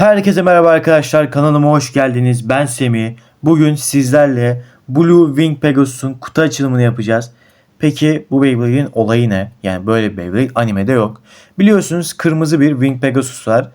Herkese merhaba arkadaşlar kanalıma hoş geldiniz. Ben Semih. Bugün sizlerle Blue Wing Pegasus'un kutu açılımını yapacağız. Peki bu Beyblade'in olayı ne? Yani böyle bir Beyblade animede yok. Biliyorsunuz kırmızı bir Wing Pegasus var.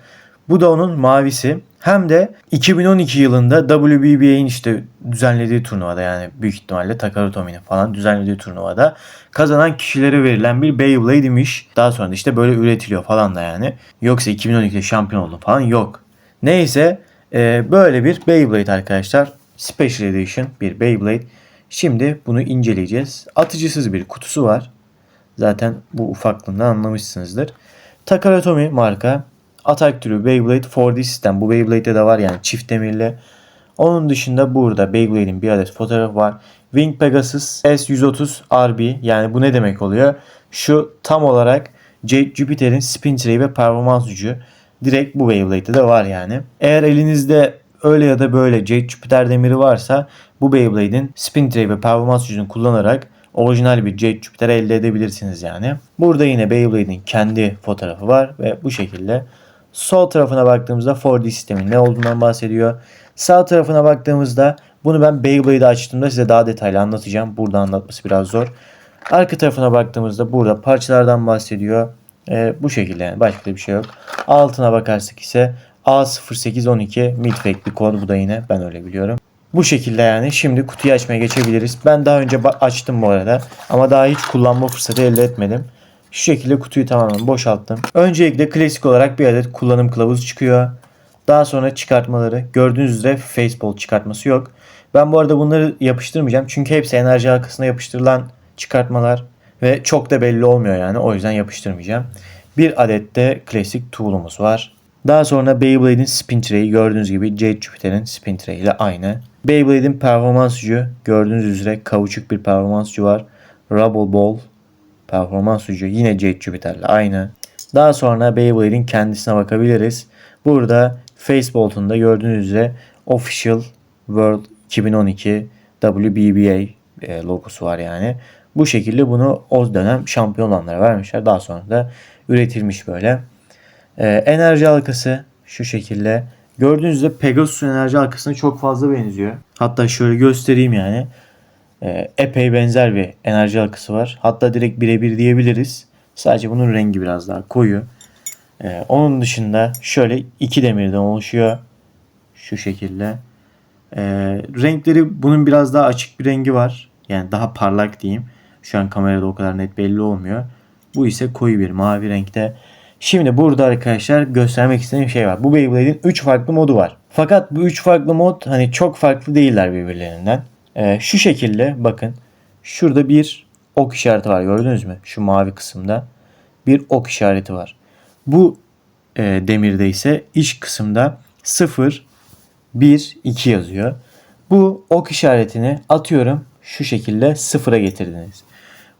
Bu da onun mavisi. Hem de 2012 yılında WBBA'in işte düzenlediği turnuvada yani büyük ihtimalle Takara Tomi'nin falan düzenlediği turnuvada kazanan kişilere verilen bir Beyblade imiş. Daha sonra da işte böyle üretiliyor falan da yani. Yoksa 2012'de şampiyon oldum falan yok. Neyse e, böyle bir Beyblade arkadaşlar. Special Edition bir Beyblade. Şimdi bunu inceleyeceğiz. Atıcısız bir kutusu var. Zaten bu ufaklığından anlamışsınızdır. Takara Tomy marka. Atak türü Beyblade 4D sistem. Bu Beyblade'de de var yani çift demirli. Onun dışında burada Beyblade'in bir adet fotoğrafı var. Wing Pegasus S130 RB. Yani bu ne demek oluyor? Şu tam olarak Jade Jupiter'in spin tray ve performans gücü. Direkt bu Beyblade'de de var yani. Eğer elinizde öyle ya da böyle Jade Jupiter demiri varsa bu Beyblade'in spin tray ve performans gücünü kullanarak orijinal bir Jade Jupiter elde edebilirsiniz yani. Burada yine Beyblade'in kendi fotoğrafı var ve bu şekilde Sol tarafına baktığımızda 4D sistemin ne olduğundan bahsediyor. Sağ tarafına baktığımızda bunu ben Beyblade'i açtığımda size daha detaylı anlatacağım. Burada anlatması biraz zor. Arka tarafına baktığımızda burada parçalardan bahsediyor. Ee, bu şekilde yani başka bir şey yok. Altına bakarsak ise A0812 midfake bir kod bu da yine ben öyle biliyorum. Bu şekilde yani şimdi kutuyu açmaya geçebiliriz. Ben daha önce açtım bu arada ama daha hiç kullanma fırsatı elde etmedim. Şu şekilde kutuyu tamamen boşalttım. Öncelikle klasik olarak bir adet kullanım kılavuzu çıkıyor. Daha sonra çıkartmaları. Gördüğünüz üzere Faceball çıkartması yok. Ben bu arada bunları yapıştırmayacağım. Çünkü hepsi enerji halkasına yapıştırılan çıkartmalar. Ve çok da belli olmuyor yani. O yüzden yapıştırmayacağım. Bir adet de klasik tool'umuz var. Daha sonra Beyblade'in spin tray'i gördüğünüz gibi Jade Jupiter'in spin tray ile aynı. Beyblade'in performans gücü gördüğünüz üzere kauçuk bir performans gücü var. Rubble Ball performans gücü yine Jade Jupiter'le aynı. Daha sonra Beyblade'in kendisine bakabiliriz. Burada Facebolt'un da gördüğünüz üzere Official World 2012 WBBA e, logosu var yani. Bu şekilde bunu o dönem şampiyon olanlara vermişler. Daha sonra da üretilmiş böyle. Ee, enerji halkası şu şekilde. Gördüğünüz üzere Pegasus'un enerji halkasına çok fazla benziyor. Hatta şöyle göstereyim yani. Ee, epey benzer bir enerji halkası var. Hatta direkt birebir diyebiliriz. Sadece bunun rengi biraz daha koyu. Ee, onun dışında şöyle iki demirden oluşuyor. Şu şekilde. Ee, renkleri bunun biraz daha açık bir rengi var. Yani daha parlak diyeyim. Şu an kamerada o kadar net belli olmuyor. Bu ise koyu bir mavi renkte. Şimdi burada arkadaşlar göstermek istediğim şey var. Bu Beyblade'in 3 farklı modu var. Fakat bu 3 farklı mod hani çok farklı değiller birbirlerinden. Ee, şu şekilde bakın. Şurada bir ok işareti var gördünüz mü? Şu mavi kısımda bir ok işareti var. Bu e, demirde ise iç kısımda 0, 1, 2 yazıyor. Bu ok işaretini atıyorum şu şekilde sıfıra getirdiniz.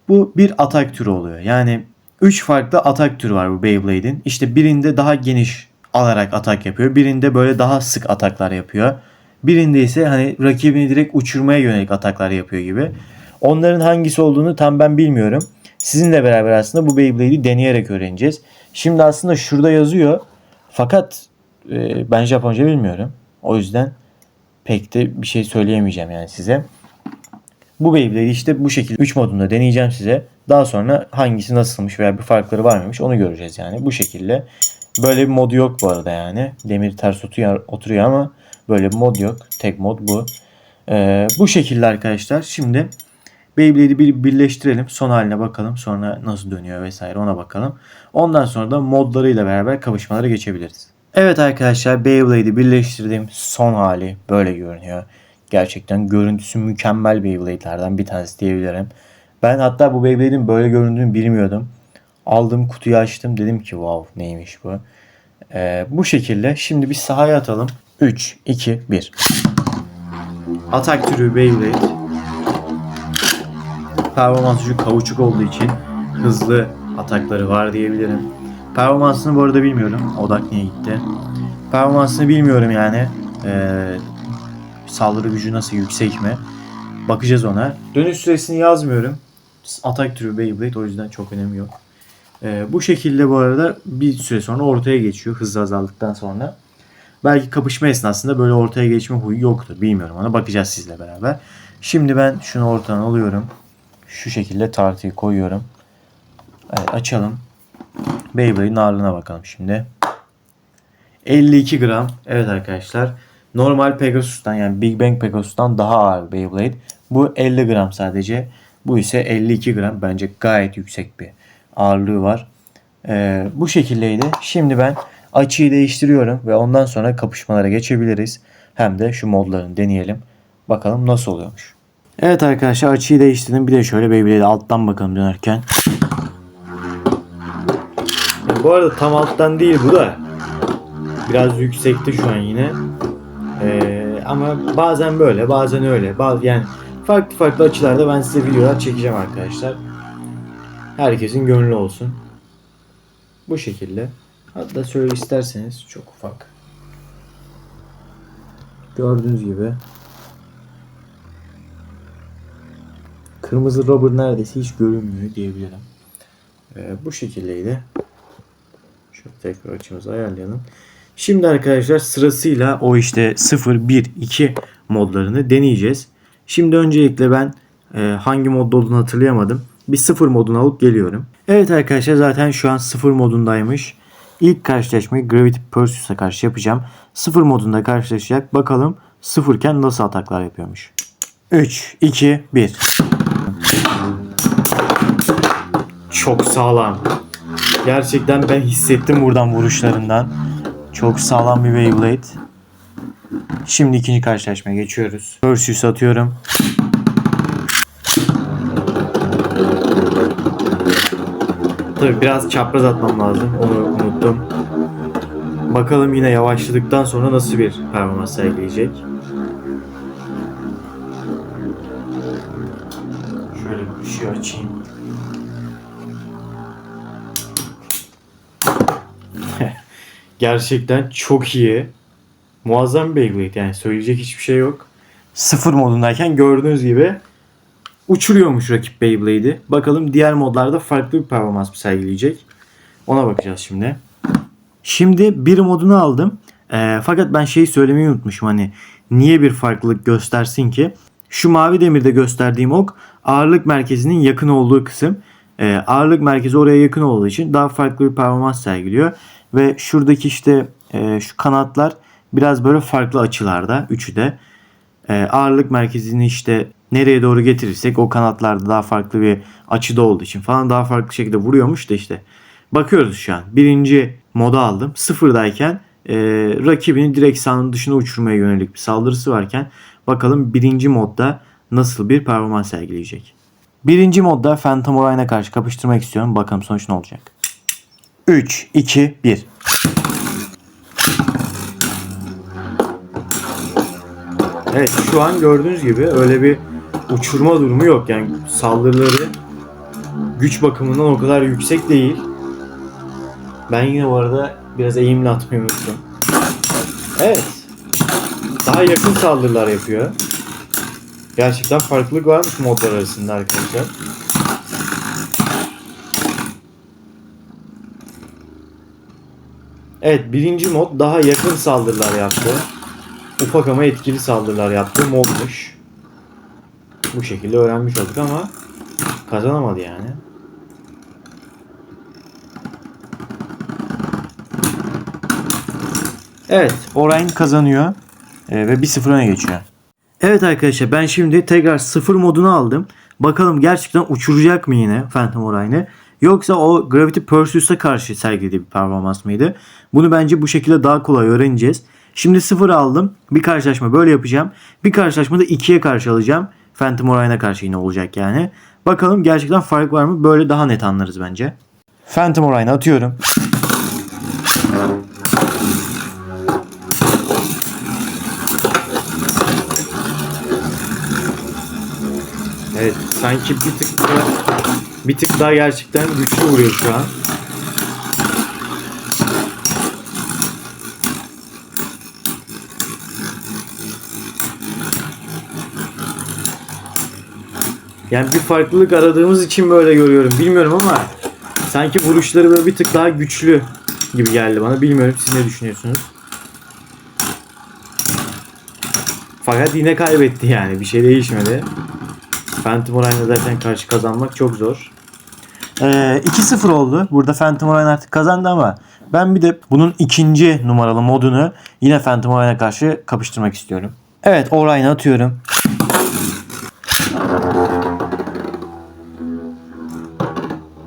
Bu bir atak türü oluyor. Yani 3 farklı atak türü var bu Beyblade'in. İşte birinde daha geniş alarak atak yapıyor. Birinde böyle daha sık ataklar yapıyor. Birinde ise hani rakibini direkt uçurmaya yönelik ataklar yapıyor gibi. Onların hangisi olduğunu tam ben bilmiyorum. Sizinle beraber aslında bu Beyblade'i deneyerek öğreneceğiz. Şimdi aslında şurada yazıyor. Fakat e, ben Japonca bilmiyorum. O yüzden pek de bir şey söyleyemeyeceğim yani size. Bu Beyblade'i işte bu şekilde 3 modunda deneyeceğim size. Daha sonra hangisi nasılmış veya bir farkları var mıymış onu göreceğiz yani. Bu şekilde. Böyle bir modu yok bu arada yani. Demir ters oturuyor, ama böyle bir mod yok. Tek mod bu. Ee, bu şekilde arkadaşlar. Şimdi Beyblade'i bir birleştirelim. Son haline bakalım. Sonra nasıl dönüyor vesaire ona bakalım. Ondan sonra da modlarıyla beraber kavuşmalara geçebiliriz. Evet arkadaşlar Beyblade'i birleştirdiğim son hali böyle görünüyor. Gerçekten görüntüsü mükemmel Beyblade'lerden bir tanesi diyebilirim. Ben hatta bu Beyblade'in böyle göründüğünü bilmiyordum. Aldım kutuyu açtım dedim ki wow neymiş bu. Ee, bu şekilde şimdi bir sahaya atalım. 3, 2, 1. Atak türü Beyblade. Performans gücü kauçuk olduğu için hızlı atakları var diyebilirim. Performansını bu arada bilmiyorum. Odak niye gitti? Performansını bilmiyorum yani. Ee, saldırı gücü nasıl yüksek mi? Bakacağız ona. Dönüş süresini yazmıyorum. Atak türü Beyblade o yüzden çok önemi yok. Ee, bu şekilde bu arada bir süre sonra ortaya geçiyor hızlı azaldıktan sonra. Belki kapışma esnasında böyle ortaya geçme huyu yoktur. Bilmiyorum ona bakacağız sizle beraber. Şimdi ben şunu ortadan alıyorum. Şu şekilde tartıyı koyuyorum. Evet, açalım. Beyblade'in ağırlığına bakalım şimdi. 52 gram. Evet arkadaşlar. Normal Pegasus'tan yani Big Bang Pegasus'tan daha ağır Beyblade. Bu 50 gram sadece. Bu ise 52 gram. Bence gayet yüksek bir ağırlığı var. Ee, bu şekildeydi. Şimdi ben açıyı değiştiriyorum ve ondan sonra kapışmalara geçebiliriz. Hem de şu modlarını deneyelim. Bakalım nasıl oluyormuş. Evet arkadaşlar açıyı değiştirdim. Bir de şöyle Beyblade'e alttan bakalım dönerken. Ya bu arada tam alttan değil bu da. Biraz yüksekti şu an yine. Ama bazen böyle bazen öyle. Bazı, yani farklı farklı açılarda ben size videolar çekeceğim arkadaşlar. Herkesin gönlü olsun. Bu şekilde. Hatta şöyle isterseniz çok ufak. Gördüğünüz gibi. Kırmızı rubber neredeyse hiç görünmüyor diyebilirim. Ee, bu şekildeydi. Şöyle tekrar açımızı ayarlayalım. Şimdi arkadaşlar sırasıyla o işte 0, 1, 2 modlarını deneyeceğiz. Şimdi öncelikle ben e, hangi modda olduğunu hatırlayamadım. Bir 0 modunu alıp geliyorum. Evet arkadaşlar zaten şu an 0 modundaymış. İlk karşılaşmayı Gravity Perseus'a karşı yapacağım. 0 modunda karşılaşacak. Bakalım 0 iken nasıl ataklar yapıyormuş. 3, 2, 1. Çok sağlam. Gerçekten ben hissettim buradan vuruşlarından. Çok sağlam bir Beyblade. Şimdi ikinci karşılaşmaya geçiyoruz. Perseus atıyorum. Tabi biraz çapraz atmam lazım. Onu unuttum. Bakalım yine yavaşladıktan sonra nasıl bir performans sergileyecek. Gerçekten çok iyi. Muazzam bir Beyblade yani söyleyecek hiçbir şey yok. Sıfır modundayken gördüğünüz gibi uçuruyormuş rakip Beyblade'i. Bakalım diğer modlarda farklı bir performans mı sergileyecek. Ona bakacağız şimdi. Şimdi bir modunu aldım. Ee, fakat ben şeyi söylemeyi unutmuşum hani niye bir farklılık göstersin ki? Şu mavi demirde gösterdiğim ok ağırlık merkezinin yakın olduğu kısım. Ee, ağırlık merkezi oraya yakın olduğu için daha farklı bir performans sergiliyor. Ve şuradaki işte e, şu kanatlar biraz böyle farklı açılarda. Üçü de. E, ağırlık merkezini işte nereye doğru getirirsek o kanatlarda daha farklı bir açıda olduğu için falan daha farklı şekilde vuruyormuş da işte. Bakıyoruz şu an. Birinci moda aldım. Sıfırdayken e, rakibini direkt sahanın dışına uçurmaya yönelik bir saldırısı varken bakalım birinci modda nasıl bir performans sergileyecek. Birinci modda Phantom Orion'a karşı kapıştırmak istiyorum. Bakalım sonuç ne olacak. 3, 2, 1. Evet şu an gördüğünüz gibi öyle bir uçurma durumu yok. Yani saldırıları güç bakımından o kadar yüksek değil. Ben yine bu arada biraz eğimle atmayı unuttum. Evet. Daha yakın saldırılar yapıyor. Gerçekten farklılık varmış modlar arasında arkadaşlar. Evet birinci mod daha yakın saldırılar yaptı. Ufak ama etkili saldırılar yaptı modmuş. Bu şekilde öğrenmiş olduk ama kazanamadı yani. Evet Orion kazanıyor Ee, ve 1-0 öne geçiyor. Evet arkadaşlar ben şimdi tekrar 0 modunu aldım. Bakalım gerçekten uçuracak mı yine Phantom Orion'ı? Yoksa o Gravity Perseus'a karşı sergilediği bir performans mıydı? Bunu bence bu şekilde daha kolay öğreneceğiz. Şimdi 0 aldım. Bir karşılaşma böyle yapacağım. Bir karşılaşmada 2'ye karşı alacağım. Phantom Orion'a karşı yine olacak yani. Bakalım gerçekten fark var mı? Böyle daha net anlarız bence. Phantom Orion'a atıyorum. Evet sanki bir tık daha, bir tık daha gerçekten güçlü vuruyor şu an. Yani bir farklılık aradığımız için böyle görüyorum. Bilmiyorum ama sanki vuruşları böyle bir tık daha güçlü gibi geldi bana. Bilmiyorum siz ne düşünüyorsunuz? Fakat yine kaybetti yani. Bir şey değişmedi. Phantom Orion'la zaten karşı kazanmak çok zor. Ee, 2-0 oldu. Burada Phantom Orion artık kazandı ama ben bir de bunun ikinci numaralı modunu yine Phantom Orion'a karşı kapıştırmak istiyorum. Evet Orion'ı atıyorum.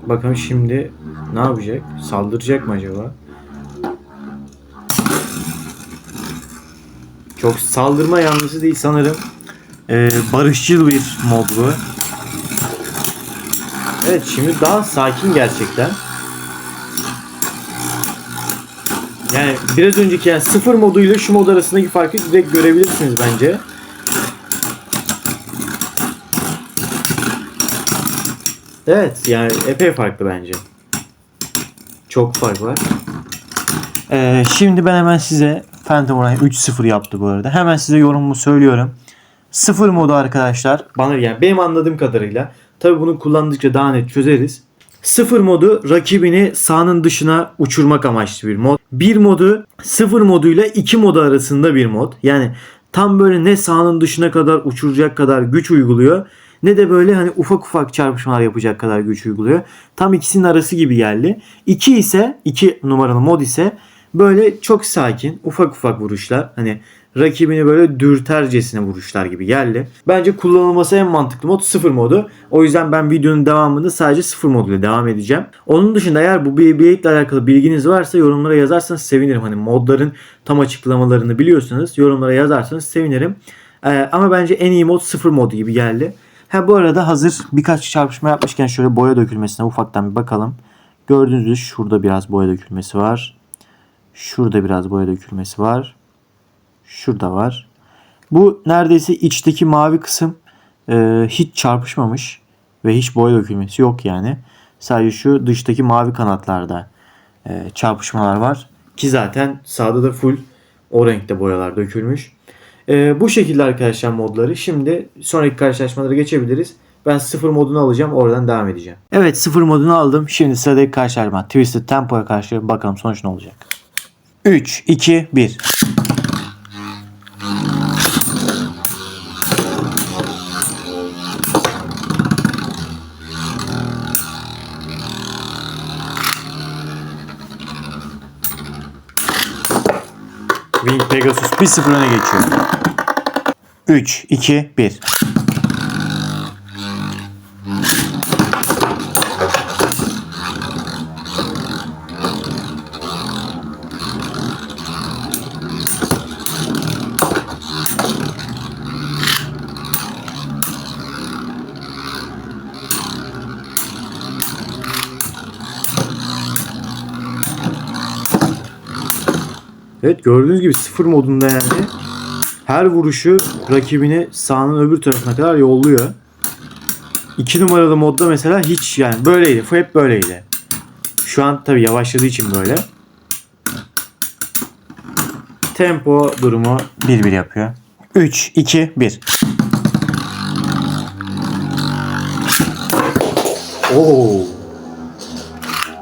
Bakalım şimdi ne yapacak? Saldıracak mı acaba? Çok saldırma yanlısı değil sanırım. Ee, barışçıl bir mod bu. Evet şimdi daha sakin gerçekten. Yani biraz önceki yani sıfır moduyla şu mod arasındaki farkı direkt görebilirsiniz bence. Evet yani epey farklı bence. Çok fark var. Ee, şimdi ben hemen size Phantom Orion 3-0 yaptı bu arada. Hemen size yorumumu söylüyorum. Sıfır modu arkadaşlar. Bana yani benim anladığım kadarıyla. Tabi bunu kullandıkça daha net çözeriz. Sıfır modu rakibini sahanın dışına uçurmak amaçlı bir mod. Bir modu sıfır moduyla iki modu arasında bir mod. Yani tam böyle ne sahanın dışına kadar uçuracak kadar güç uyguluyor ne de böyle hani ufak ufak çarpışmalar yapacak kadar güç uyguluyor. Tam ikisinin arası gibi geldi. 2 ise 2 numaralı mod ise böyle çok sakin ufak ufak vuruşlar. Hani rakibini böyle dürtercesine vuruşlar gibi geldi. Bence kullanılması en mantıklı mod 0 modu. O yüzden ben videonun devamında sadece 0 moduyla devam edeceğim. Onun dışında eğer bu Beyblade ile alakalı bilginiz varsa yorumlara yazarsanız sevinirim. Hani modların tam açıklamalarını biliyorsanız yorumlara yazarsanız sevinirim. Ee, ama bence en iyi mod 0 modu gibi geldi. Ha bu arada hazır birkaç çarpışma yapmışken şöyle boya dökülmesine ufaktan bir bakalım. Gördüğünüz gibi şurada biraz boya dökülmesi var. Şurada biraz boya dökülmesi var. Şurada var. Bu neredeyse içteki mavi kısım e, hiç çarpışmamış ve hiç boya dökülmesi yok yani. Sadece şu dıştaki mavi kanatlarda e, çarpışmalar var. Ki zaten sağda da full o renkte boyalar dökülmüş. E, bu şekilde arkadaşlar modları. Şimdi sonraki karşılaşmalara geçebiliriz. Ben sıfır modunu alacağım. Oradan devam edeceğim. Evet sıfır modunu aldım. Şimdi sıradaki karşılaşma. Twisted Tempo'ya karşı bakalım sonuç ne olacak. 3, 2, 1. Wing Pegasus 1-0 öne geçiyor. 3, 2, 1. Evet gördüğünüz gibi sıfır modunda yani her vuruşu rakibini sahanın öbür tarafına kadar yolluyor. 2 numaralı modda mesela hiç yani böyleydi. Hep böyleydi. Şu an tabi yavaşladığı için böyle. Tempo durumu 1-1 yapıyor. 3, 2, 1. Oo.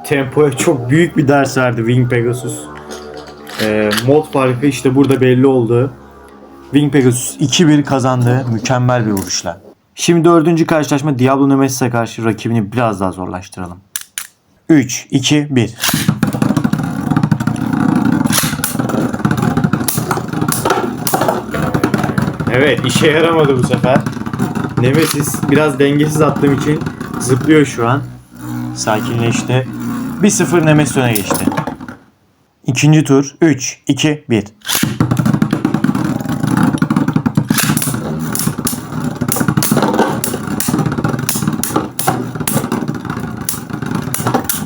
Tempoya çok büyük bir ders verdi Wing Pegasus. Ee, mod farkı işte burada belli oldu. Wing Pegasus 2-1 kazandı. Mükemmel bir vuruşla. Şimdi dördüncü karşılaşma Diablo Nemesis'e karşı rakibini biraz daha zorlaştıralım. 3, 2, 1. Evet işe yaramadı bu sefer. Nemesis biraz dengesiz attığım için zıplıyor şu an. Sakinleşti. 1-0 Nemesis öne geçti. İkinci tur 3, 2, 1.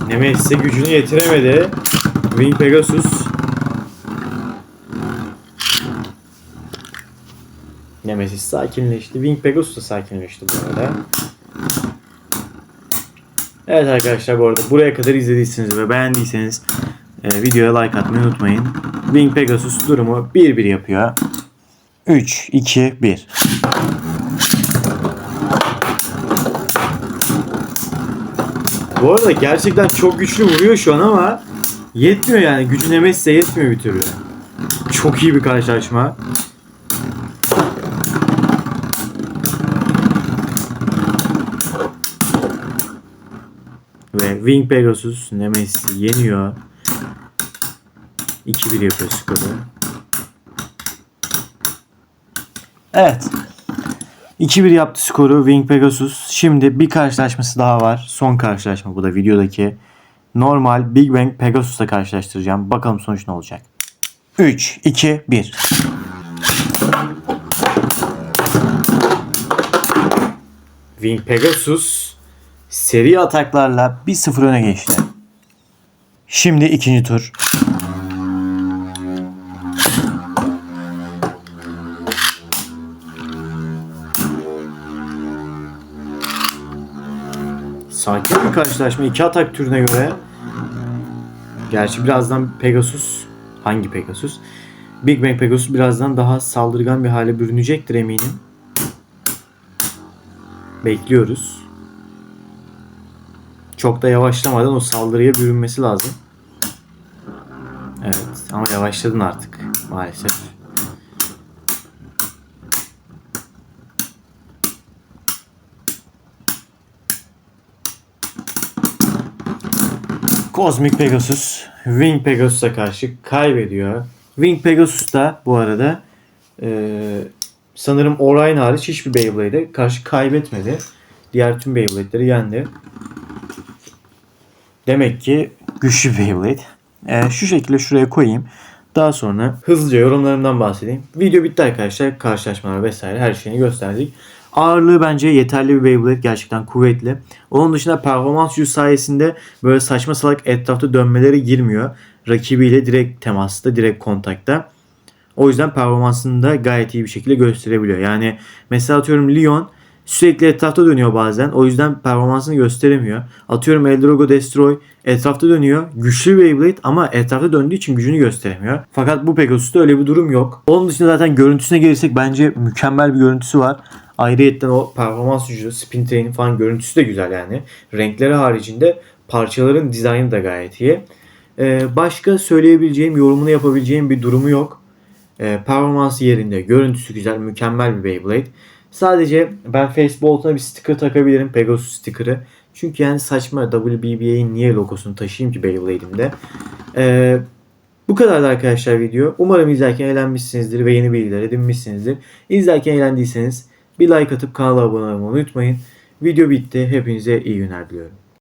Nemesis'e gücünü yetiremedi. Wing Pegasus. Nemesis sakinleşti. Wing Pegasus da sakinleşti bu arada. Evet arkadaşlar bu arada buraya kadar izlediyseniz ve beğendiyseniz e, videoya like atmayı unutmayın. Wing Pegasus durumu 1-1 yapıyor. 3, 2, 1. Bu arada gerçekten çok güçlü vuruyor şu an ama yetmiyor yani. Gücün emesi yetmiyor bir türlü. Çok iyi bir karşılaşma. Ve Wing Pegasus Nemesis'i yeniyor. 2-1 yapıyor skoru. Evet. 2-1 yaptı skoru Wing Pegasus. Şimdi bir karşılaşması daha var. Son karşılaşma bu da videodaki. Normal Big Bang Pegasus'la karşılaştıracağım. Bakalım sonuç ne olacak. 3, 2, 1. Wing Pegasus seri ataklarla 1-0 öne geçti. Şimdi ikinci tur. Sakin bir karşılaşma. iki atak türüne göre. Gerçi birazdan Pegasus hangi Pegasus? Big Bang Pegasus birazdan daha saldırgan bir hale bürünecektir eminim. Bekliyoruz. Çok da yavaşlamadan o saldırıya bürünmesi lazım. Evet ama yavaşladın artık maalesef. Cosmic Pegasus Wing Pegasus'a karşı kaybediyor. Wing Pegasus da bu arada eee, sanırım Orion hariç hiçbir Beyblade'e karşı kaybetmedi. Diğer tüm Beyblade'leri yendi. Demek ki güçlü Beyblade. Ee, şu şekilde şuraya koyayım. Daha sonra hızlıca yorumlarımdan bahsedeyim. Video bitti arkadaşlar. Karşılaşmalar vesaire her şeyini gösterdik. Ağırlığı bence yeterli bir Beyblade. Gerçekten kuvvetli. Onun dışında performans gücü sayesinde böyle saçma salak etrafta dönmeleri girmiyor. Rakibiyle direkt temasta, direkt kontakta. O yüzden performansını da gayet iyi bir şekilde gösterebiliyor. Yani mesela atıyorum Leon sürekli etrafta dönüyor bazen. O yüzden performansını gösteremiyor. Atıyorum Eldrogo Destroy etrafta dönüyor. Güçlü Beyblade ama etrafta döndüğü için gücünü gösteremiyor. Fakat bu Pegasus'ta öyle bir durum yok. Onun dışında zaten görüntüsüne gelirsek bence mükemmel bir görüntüsü var. Ayrıyetten o performans gücü, spin train'in falan görüntüsü de güzel yani. Renkleri haricinde parçaların dizaynı da gayet iyi. Ee, başka söyleyebileceğim, yorumunu yapabileceğim bir durumu yok. Ee, performansı yerinde, görüntüsü güzel, mükemmel bir Beyblade. Sadece ben Facebook'una bir sticker takabilirim, Pegasus sticker'ı. Çünkü yani saçma WBBA'in niye logosunu taşıyayım ki Beyblade'imde. Ee, bu kadardı arkadaşlar video. Umarım izlerken eğlenmişsinizdir ve yeni bilgiler edinmişsinizdir. İzlerken eğlendiyseniz bir like atıp kanala abone olmayı unutmayın. Video bitti. Hepinize iyi günler diliyorum.